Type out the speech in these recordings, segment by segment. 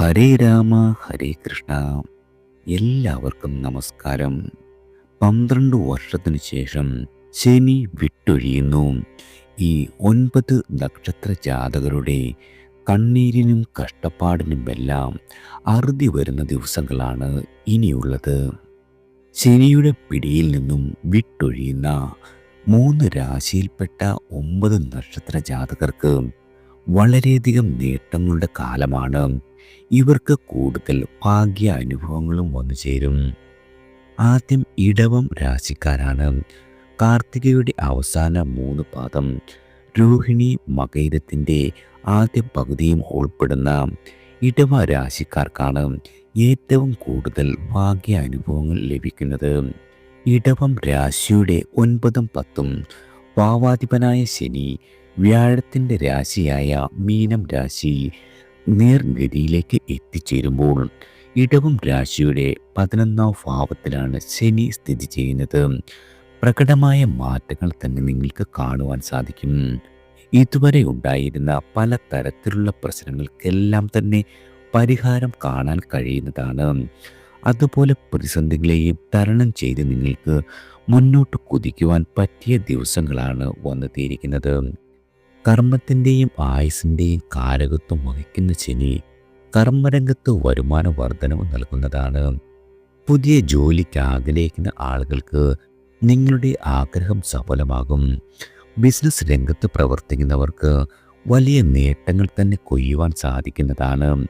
ഹരേ രാമ ഹരേ കൃഷ്ണ. എല്ലാവർക്കും നമസ്കാരം. പന്ത്രണ്ട് വർഷത്തിന് ശേഷം ശനി വിട്ടൊഴിയുന്നു. ഈ ഒൻപത് നക്ഷത്ര ജാതകരുടെ കണ്ണീരിനും കഷ്ടപ്പാടിനുമെല്ലാം അറുതി വരുന്ന ദിവസങ്ങളാണ് ഇനിയുള്ളത്. ശനിയുടെ പിടിയിൽ നിന്നും വിട്ടൊഴിയുന്ന മൂന്ന് രാശിയിൽപ്പെട്ട ഒമ്പത് നക്ഷത്ര ജാതകർക്ക് വളരെയധികം നേട്ടങ്ങളുടെ കാലമാണ്. ഇവർക്ക് കൂടുതൽ ഭാഗ്യ അനുഭവങ്ങളും വന്നു ചേരും. ആദ്യം ഇടവം രാശിക്കാരാണ്. കാർത്തികയുടെ അവസാന മൂന്ന് പാദം രോഹിണി മകൈരത്തിന്റെ ആദ്യ പകുതിയും ഉൾപ്പെടുന്ന ഇടവ രാശിക്കാർക്കാണ് ഏറ്റവും കൂടുതൽ ഭാഗ്യ അനുഭവങ്ങൾ ലഭിക്കുന്നത്. ഇടവം രാശിയുടെ ഒൻപതും പത്തും ഭാവാധിപനായ ശനി വ്യാഴത്തിന്റെ രാശിയായ മീനം രാശി നേർഗതിയിലേക്ക് എത്തിച്ചേരുമ്പോൾ ഇടവും രാശിയുടെ പതിനൊന്നാം ഭാവത്തിലാണ് ശനി സ്ഥിതി ചെയ്യുന്നത്. പ്രകടമായ മാറ്റങ്ങൾ തന്നെ നിങ്ങൾക്ക് കാണുവാൻ സാധിക്കും. ഇതുവരെ ഉണ്ടായിരുന്ന പല തരത്തിലുള്ള പ്രശ്നങ്ങൾക്കെല്ലാം തന്നെ പരിഹാരം കാണാൻ കഴിയുന്നതാണ്. അതുപോലെ പ്രതിസന്ധികളെയും തരണം ചെയ്ത് നിങ്ങൾക്ക് മുന്നോട്ട് കുതിക്കുവാൻ പറ്റിയ ദിവസങ്ങളാണ് വന്നെത്തിയിരിക്കുന്നത് കർമ്മത്തിന്റെയും ആയുസിന്റെയും കാരകത്വം വഹിക്കുന്ന ശനി കർമ്മരംഗത്ത് വരുമാന വർധനവ് നൽകുന്നതാണ്. പുതിയ ജോലിക്ക് ആഗ്രഹിക്കുന്ന ആളുകൾക്ക് നിങ്ങളുടെ ആഗ്രഹം സഫലമാകും. ബിസിനസ് രംഗത്ത് പ്രവർത്തിക്കുന്നവർക്ക് വലിയ നേട്ടങ്ങൾ തന്നെ കൊയ്യുവാൻ സാധിക്കുന്നതാണ്.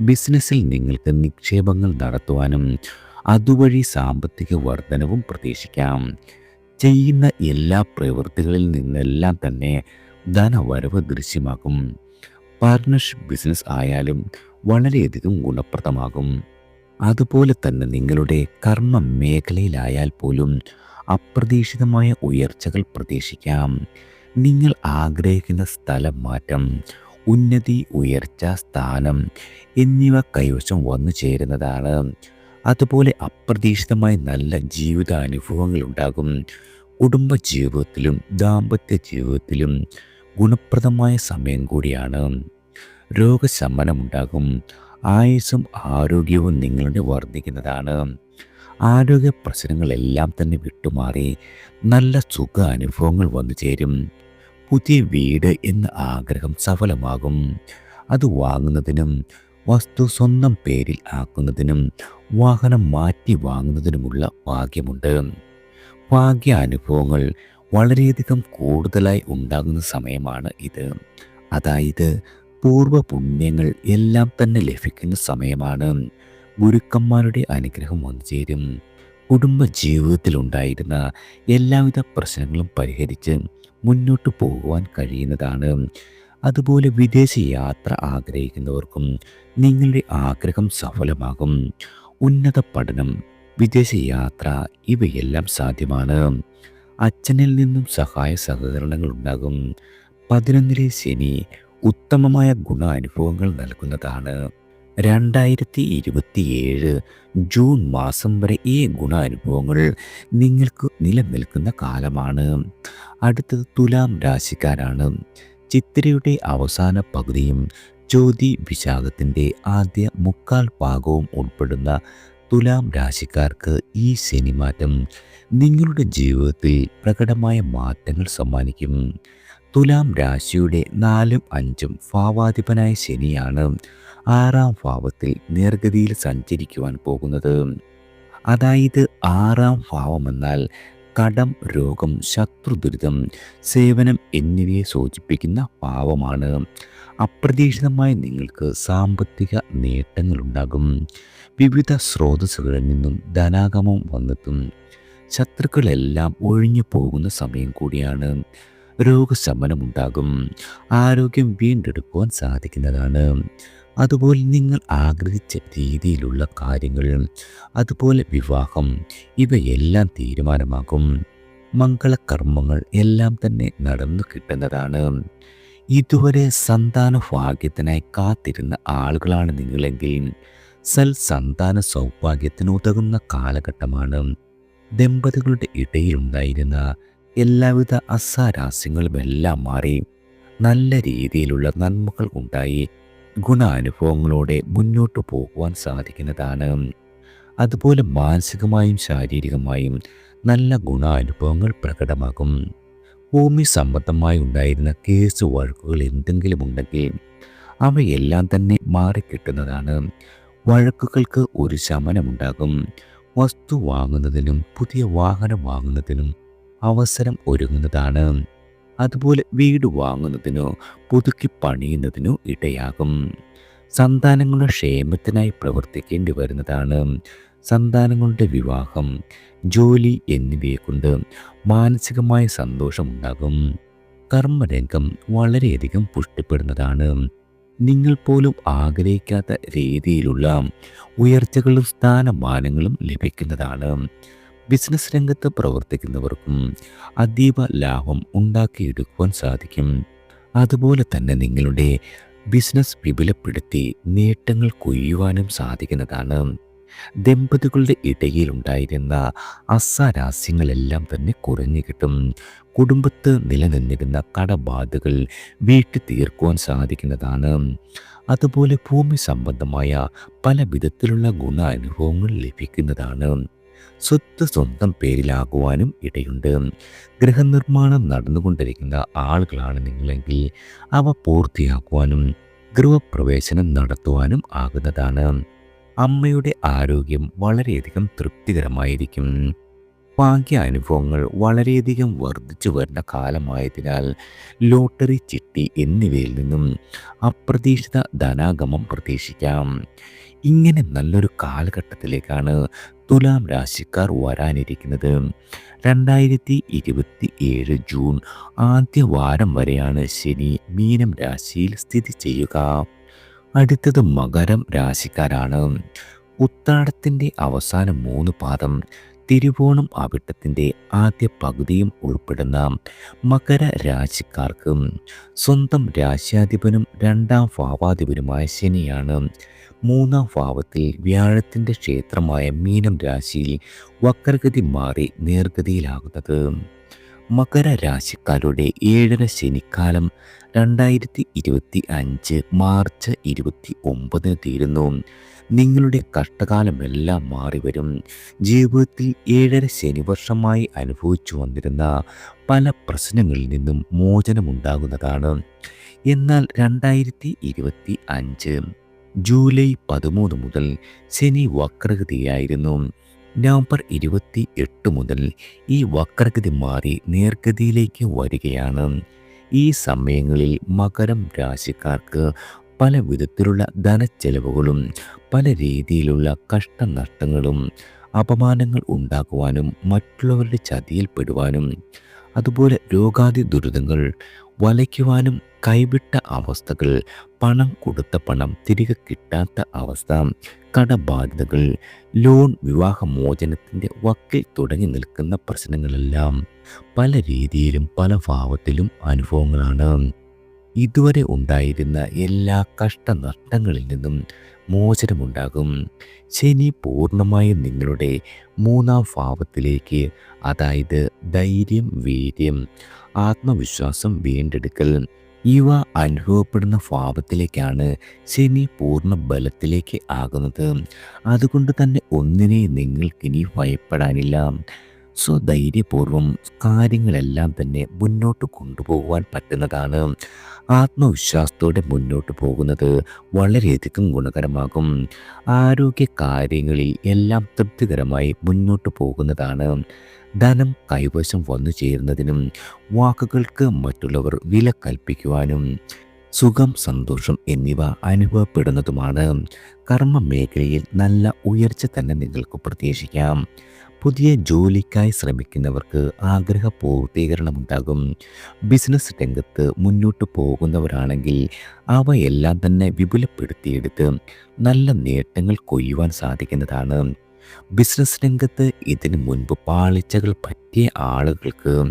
ബിസിനസ്സിൽ നിങ്ങൾക്ക് നിക്ഷേപങ്ങൾ നടത്തുവാനും അതുവഴി സാമ്പത്തിക വർധനവും പ്രതീക്ഷിക്കാം. ചെയ്യുന്ന എല്ലാ പ്രവൃത്തികളിൽ നിന്നെല്ലാം തന്നെ ധനവരവ് ദൃശ്യമാക്കും പാർട്ട്ണർഷിപ്പ് ബിസിനസ് ആയാലും വളരെയധികം ഗുണപ്രദമാകും. അതുപോലെ തന്നെ നിങ്ങളുടെ കർമ്മ മേഖലയിലായാൽ പോലും അപ്രതീക്ഷിതമായ ഉയർച്ചകൾ പ്രതീക്ഷിക്കാം. നിങ്ങൾ ആഗ്രഹിക്കുന്ന സ്ഥലം മാറ്റം ഉന്നതി ഉയർച്ച സ്ഥാനം എന്നിവ കൈവശം വന്നു ചേരുന്നതാണ്. അതുപോലെ അപ്രതീക്ഷിതമായ നല്ല ജീവിതാനുഭവങ്ങൾ ഉണ്ടാകും. കുടുംബ ജീവിതത്തിലും ദാമ്പത്യ ജീവിതത്തിലും ഗുണപ്രദമായ സമയം കൂടിയാണ്. രോഗശമനമുണ്ടാകും. ആയുസ്സും ആരോഗ്യവും നിങ്ങളുടെ വർദ്ധിക്കുന്നതാണ്. ആരോഗ്യ പ്രശ്നങ്ങളെല്ലാം തന്നെ വിട്ടുമാറി നല്ല സുഖ അനുഭവങ്ങൾ വന്നു ചേരും. പുതിയ വീട് എന്ന ആഗ്രഹം സഫലമാകും. അത് വാങ്ങുന്നതിനും വസ്തു സ്വന്തം പേരിൽ ആക്കുന്നതിനും വാഹനം മാറ്റി വാങ്ങുന്നതിനുമുള്ള ഭാഗ്യമുണ്ട്. ഭാഗ്യ അനുഭവങ്ങൾ വളരെയധികം കൂടുതലായി ഉണ്ടാകുന്ന സമയമാണ് ഇത്. അതായത് പൂർവ പുണ്യങ്ങൾ എല്ലാം തന്നെ ലഭിക്കുന്ന സമയമാണ്. ഗുരുക്കന്മാരുടെ അനുഗ്രഹം വന്നു ചേരും. കുടുംബ ജീവിതത്തിലുണ്ടായിരുന്ന എല്ലാവിധ പ്രശ്നങ്ങളും പരിഹരിച്ച് മുന്നോട്ട് പോകുവാൻ കഴിയുന്നതാണ്. അതുപോലെ വിദേശ യാത്ര ആഗ്രഹിക്കുന്നവർക്കും നിങ്ങളുടെ ആഗ്രഹം സഫലമാകും. ഉന്നത പഠനം വിദേശ യാത്ര ഇവയെല്ലാം സാധ്യമാണ്. അച്ഛനിൽ നിന്നും സഹായ സഹകരണങ്ങൾ ഉണ്ടാകും. പതിനൊന്നിലെ ശനി ഉത്തമമായ ഗുണാനുഭവങ്ങൾ നൽകുന്നതാണ്. രണ്ടായിരത്തി ഇരുപത്തിയേഴ് ജൂൺ മാസം വരെ ഈ ഗുണാനുഭവങ്ങൾ നിങ്ങൾക്ക് നിലനിൽക്കുന്ന കാലമാണ്. അടുത്തത് തുലാം രാശിക്കാരാണ്. ചിത്രയുടെ അവസാന പകുതിയും ജ്യോതി വിശാഖത്തിന്റെ ആദ്യ മുക്കാൽ ഭാഗവും ഉൾപ്പെടുന്ന തുലാം രാശിക്കാർക്ക് ഈ ശനിമാറ്റം നിങ്ങളുടെ ജീവിതത്തിൽ പ്രകടമായ മാറ്റങ്ങൾ സമ്മാനിക്കും. തുലാം രാശിയുടെ നാലും അഞ്ചും ഭാവാധിപനായ ശനിയാണ് ആറാം ഭാവത്തിൽ നേർഗതിയിൽ സഞ്ചരിക്കുവാൻ പോകുന്നത്. അതായത് ആറാം ഭാവമെന്നാൽ കടം രോഗം ശത്രുദുരിതം സേവനം എന്നിവയെ സൂചിപ്പിക്കുന്ന ഭാവമാണ്. അപ്രതീക്ഷിതമായി നിങ്ങൾക്ക് സാമ്പത്തിക നേട്ടങ്ങളുണ്ടാകും. വിവിധ സ്രോതസ്സുകളിൽ നിന്നും ധനാഗമം വന്നെത്തും. ശത്രുക്കളെല്ലാം ഒഴിഞ്ഞു പോകുന്ന സമയം കൂടിയാണ്. രോഗശമനമുണ്ടാകും. ആരോഗ്യം വീണ്ടെടുക്കുവാൻ സാധിക്കുന്നതാണ്. അതുപോലെ നിങ്ങൾ ആഗ്രഹിച്ച രീതിയിലുള്ള കാര്യങ്ങൾ അതുപോലെ വിവാഹം ഇവയെല്ലാം തീരുമാനമാകും. മംഗളകർമ്മങ്ങൾ എല്ലാം തന്നെ നടന്നു കിട്ടുന്നതാണ്. ഇതുവരെ സന്താന ഭാഗ്യത്തിനായി കാത്തിരുന്ന ആളുകളാണ് നിങ്ങളെങ്കിൽ. സൽ സന്താന സൗഭാഗ്യത്തിന് ഉതകുന്ന കാലഘട്ടമാണ് ദമ്പതികളുടെ ഇടയിലുണ്ടായിരുന്ന എല്ലാവിധ അസാരാസ്യങ്ങളുമെല്ലാം മാറി നല്ല രീതിയിലുള്ള നന്മകൾ ഉണ്ടായി ഗുണാനുഭവങ്ങളോടെ മുന്നോട്ടു പോകുവാൻ സാധിക്കുന്നതാണ്. അതുപോലെ മാനസികമായും ശാരീരികമായും നല്ല ഗുണാനുഭവങ്ങൾ പ്രകടമാകും. ഭൂമി സംബന്ധമായി ഉണ്ടായിരുന്ന കേസ് വഴക്കുകൾ എന്തെങ്കിലും ഉണ്ടെങ്കിൽ അവയെല്ലാം തന്നെ മാറിക്കിട്ടുന്നതാണ്. വഴക്കുകൾക്ക് ഒരു ശമനമുണ്ടാകും. വസ്തു വാങ്ങുന്നതിനും പുതിയ വാഹനം വാങ്ങുന്നതിനും അവസരം ഒരുങ്ങുന്നതാണ്. അതുപോലെ വീട് വാങ്ങുന്നതിനോ പുതുക്കി പണിയുന്നതിനോ ഇടയാകും. സന്താനങ്ങളുടെ ക്ഷേമത്തിനായി പ്രവർത്തിക്കേണ്ടി വരുന്നതാണ്. സന്താനങ്ങളുടെ വിവാഹം ജോലി എന്നിവയെ കൊണ്ട് മാനസികമായ സന്തോഷമുണ്ടാകും. കർമ്മരംഗം വളരെയധികം പുഷ്ടിപ്പെടുന്നതാണ്. നിങ്ങൾ പോലും ആഗ്രഹിക്കാത്ത രീതിയിലുള്ള ഉയർച്ചകളും സ്ഥാനമാനങ്ങളും ലഭിക്കുന്നതാണ്. ബിസിനസ് രംഗത്ത് പ്രവർത്തിക്കുന്നവർക്കും അതീവ ലാഭം ഉണ്ടാക്കിയെടുക്കുവാൻ സാധിക്കും. അതുപോലെ തന്നെ നിങ്ങളുടെ ബിസിനസ് വിപുലപ്പെടുത്തി നേട്ടങ്ങൾ കൊയ്യുവാനും സാധിക്കുന്നതാണ്. ദമ്പതികളുടെ ഇടയിലുണ്ടായിരുന്ന അസാരാസ്യങ്ങളെല്ലാം തന്നെ കുറഞ്ഞു കിട്ടും. കുടുംബത്ത് നിലനിന്നിരുന്ന കടബാധകൾ വീട്ടിൽ തീർക്കുവാൻ സാധിക്കുന്നതാണ്. അതുപോലെ ഭൂമി സംബന്ധമായ പല വിധത്തിലുള്ള ഗുണാനുഭവങ്ങൾ ലഭിക്കുന്നതാണ്. സ്വത്ത് സ്വന്തം പേരിലാകുവാനും ഇടയുണ്ട്. ഗൃഹനിർമ്മാണം നടന്നുകൊണ്ടിരിക്കുന്ന ആളുകളാണ് നിങ്ങളെങ്കിൽ അവ പൂർത്തിയാക്കുവാനും ഗൃഹപ്രവേശനം നടത്തുവാനും ആകുന്നതാണ്. അമ്മയുടെ ആരോഗ്യം വളരെയധികം തൃപ്തികരമായിരിക്കും. ഭാഗ്യ അനുഭവങ്ങൾ വളരെയധികം വർദ്ധിച്ചു വരുന്ന കാലമായതിനാൽ ലോട്ടറി ചിട്ടി എന്നിവയിൽ നിന്നും അപ്രതീക്ഷിത ധനാഗമം പ്രതീക്ഷിക്കാം. ഇങ്ങനെ നല്ലൊരു കാലഘട്ടത്തിലേക്കാണ് തുലാം രാശിക്കാർ വരാനിരിക്കുന്നത്. രണ്ടായിരത്തി ഇരുപത്തി ഏഴ് ജൂൺ ആദ്യ വാരം വരെയാണ് ശനി മീനം രാശിയിൽ സ്ഥിതി ചെയ്യുക. അടുത്തത് മകരം രാശിക്കാരാണ്. ഉത്താടത്തിന്റെ അവസാന മൂന്ന് പാദം തിരുവോണം അവിട്ടത്തിന്റെ ആദ്യ പകുതിയും ഉൾപ്പെടുന്ന മകര രാശിക്കാർക്കും സ്വന്തം രാശ്യാധിപനും രണ്ടാം ഭാവാധിപനുമായ ശനിയാണ്. മൂന്നാം ഭാവത്തിൽ വ്യാഴത്തിന്റെ ക്ഷേത്രമായ മീനം രാശിയിൽ വക്രഗതി മാറി നേർഗതിയിലാകുന്നത്. മകര രാശിക്കാരുടെ ഏഴര ശനിക്കാലം രണ്ടായിരത്തി ഇരുപത്തി അഞ്ച് മാർച്ച് ഇരുപത്തി ഒമ്പതിന് തീരുന്നു. നിങ്ങളുടെ കഷ്ടകാലമെല്ലാം മാറിവരും. ജീവിതത്തിൽ ഏഴര ശനിവർഷമായി അനുഭവിച്ചു വന്നിരുന്ന പല പ്രശ്നങ്ങളിൽ നിന്നും മോചനമുണ്ടാകുന്നതാണ്. എന്നാൽ രണ്ടായിരത്തി ഇരുപത്തി അഞ്ച് ജൂലൈ പതിമൂന്ന് മുതൽ ശനി വക്രഗതിയായിരുന്നു നവംബർ ഇരുപത്തി എട്ട് മുതൽ ഈ വക്രഗതി മാറി നേർഗതിയിലേക്ക് വരികയാണ്. ഈ സമയങ്ങളിൽ മകരം രാശിക്കാർക്ക് പല വിധത്തിലുള്ള ധനച്ചെലവുകളും പല രീതിയിലുള്ള കഷ്ടനഷ്ടങ്ങളും അപമാനങ്ങൾ ഉണ്ടാക്കുവാനും മറ്റുള്ളവരുടെ ചതിയിൽപ്പെടുവാനും അതുപോലെ രോഗാതി ദുരിതങ്ങൾ വലയ്ക്കുവാനും കൈവിട്ട അവസ്ഥകൾ പണം കൊടുത്ത പണം തിരികെ കിട്ടാത്ത അവസ്ഥ കടബാധ്യതകൾ ലോൺ വിവാഹമോചനത്തിന്റെ വക്കിൽ തുടങ്ങി നിൽക്കുന്ന പ്രശ്നങ്ങളെല്ലാം പല രീതിയിലും പല ഭാവത്തിലും അനുഭവങ്ങളാണ്. ഇതുവരെ ഉണ്ടായിരുന്ന എല്ലാ കഷ്ടനഷ്ടങ്ങളിൽ നിന്നും മോചനമുണ്ടാകും. ശനി പൂർണമായും നിങ്ങളുടെ മൂന്നാം ഭാവത്തിലേക്ക് അതായത് ധൈര്യം വീര്യം ആത്മവിശ്വാസം വീണ്ടെടുക്കൽ ഇവ അനുഭവപ്പെടുന്ന ഭാവത്തിലേക്കാണ് ശനി പൂർണ ബലത്തിലേക്ക് ആകുന്നത്. അതുകൊണ്ട് തന്നെ ഒന്നിനെ നിങ്ങൾക്കിനി ഭയപ്പെടാനില്ല. സ്വധൈര്യപൂർവം കാര്യങ്ങളെല്ലാം തന്നെ മുന്നോട്ട് കൊണ്ടുപോകുവാൻ പറ്റുന്നതാണ്. ആത്മവിശ്വാസത്തോടെ മുന്നോട്ട് പോകുന്നത് വളരെയധികം ഗുണകരമാകും. ആരോഗ്യ കാര്യങ്ങളിൽ എല്ലാം തൃപ്തികരമായി മുന്നോട്ട് പോകുന്നതാണ്. ധനം കൈവശം വന്നു ചേരുന്നതിനും വാക്കുകൾക്ക് മറ്റുള്ളവർ വില കൽപ്പിക്കുവാനും സുഖം സന്തോഷം എന്നിവ അനുഭവപ്പെടുന്നതുമാണ്. കർമ്മ മേഖലയിൽ നല്ല ഉയർച്ച തന്നെ നിങ്ങൾക്ക് പ്രതീക്ഷിക്കാം. പുതിയ ജോലിക്കായി ശ്രമിക്കുന്നവർക്ക് ആഗ്രഹ പൂർത്തീകരണമുണ്ടാകും. ബിസിനസ് രംഗത്ത് മുന്നോട്ട് പോകുന്നവരാണെങ്കിൽ അവയെല്ലാം തന്നെ വിപുലപ്പെടുത്തിയെടുത്ത് നല്ല നേട്ടങ്ങൾ കൊയ്യുവാൻ സാധിക്കുന്നതാണ്. ബിസിനസ് രംഗത്ത് ഇതിനു മുൻപ് പാളിച്ചകൾ പറ്റിയ ആളുകൾക്ക്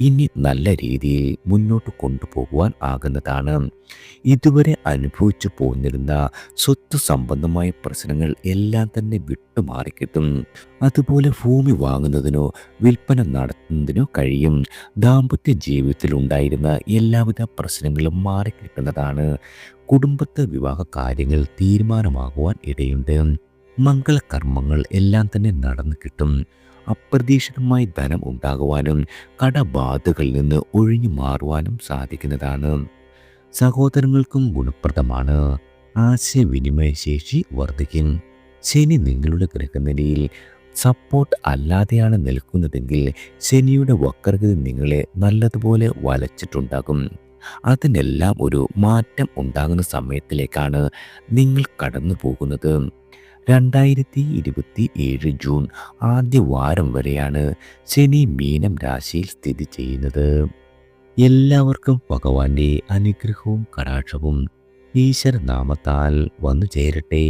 ഇനി നല്ല രീതിയിൽ മുന്നോട്ട് കൊണ്ടുപോകുവാൻ ആകുന്നതാണ്. ഇതുവരെ അനുഭവിച്ചു പോന്നിരുന്ന സ്വത്ത് സംബന്ധമായ പ്രശ്നങ്ങൾ എല്ലാം തന്നെ വിട്ടുമാറിക്കിട്ടും. അതുപോലെ ഭൂമി വാങ്ങുന്നതിനോ വിൽപ്പന നടത്തുന്നതിനോ കഴിയും. ദാമ്പത്യ ജീവിതത്തിൽ ഉണ്ടായിരുന്ന എല്ലാവിധ പ്രശ്നങ്ങളും മാറിക്കിട്ടുന്നതാണ്. കുടുംബത്തെ വിവാഹ കാര്യങ്ങൾ തീരുമാനമാകുവാൻ ഇടയുണ്ട്. മംഗളകർമ്മങ്ങൾ എല്ലാം തന്നെ നടന്നു കിട്ടും. അപ്രതീക്ഷിതമായി ധനം ഉണ്ടാകുവാനും കടബാധകളിൽ നിന്ന് ഒഴിഞ്ഞു മാറുവാനും സാധിക്കുന്നതാണ്. സഹോദരങ്ങൾക്കും ഗുണപ്രദമാണ്. ആശയവിനിമയ ശേഷി വർദ്ധിക്കും. ശനി നിങ്ങളുടെ ഗ്രഹനിലയിൽ സപ്പോർട്ട് അല്ലാതെയാണ് നിൽക്കുന്നതെങ്കിൽ ശനിയുടെ വക്രഗതി നിങ്ങളെ നല്ലതുപോലെ വലച്ചിട്ടുണ്ടാകും. അതിനെല്ലാം ഒരു മാറ്റം ഉണ്ടാകുന്ന സമയത്തിലേക്കാണ് നിങ്ങൾ കടന്നു പോകുന്നത് രണ്ടായിരത്തി ഇരുപത്തി ഏഴ് ജൂൺ ആദ്യ വാരം വരെയാണ് ശനി മീനം രാശിയിൽ സ്ഥിതി ചെയ്യുന്നത്. എല്ലാവർക്കും ഭഗവാന്റെ അനുഗ്രഹവും കടാക്ഷവും ഈശ്വരനാമത്താൽ വന്നു ചേരട്ടെ